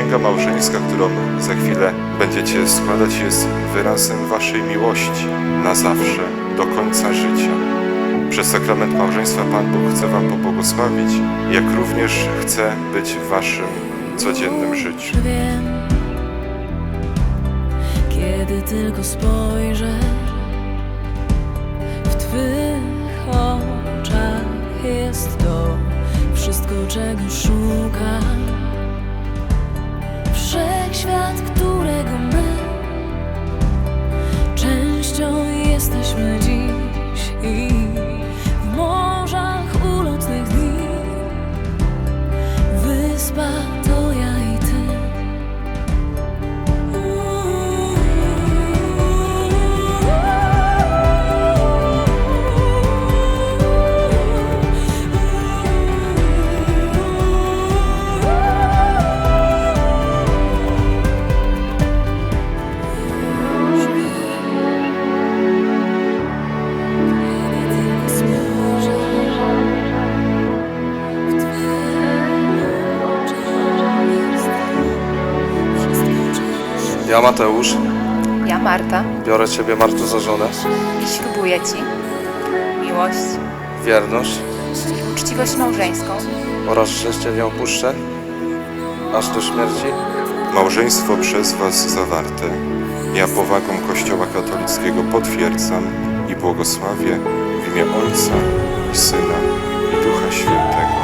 Przysięga małżeńska, którą za chwilę będziecie składać, jest wyrazem waszej miłości na zawsze, do końca życia. Przez sakrament małżeństwa Pan Bóg chce wam pobłogosławić, jak również chce być w waszym codziennym życiu. Wiem, kiedy tylko spojrzę w Twych oczach jest to wszystko, czego szukam. Jesteśmy dziś i w morzach ulotnych dni. Wyspa Ja, Mateusz, Ja, Marta, biorę Ciebie, Marto, za żonę, i ślubuję Ci miłość. Wierność. I uczciwość małżeńską. Oraz Cię nie opuszczę, aż do śmierci. Małżeństwo przez was zawarte, ja powagą Kościoła katolickiego potwierdzam i błogosławię w imię Ojca i Syna i Ducha Świętego.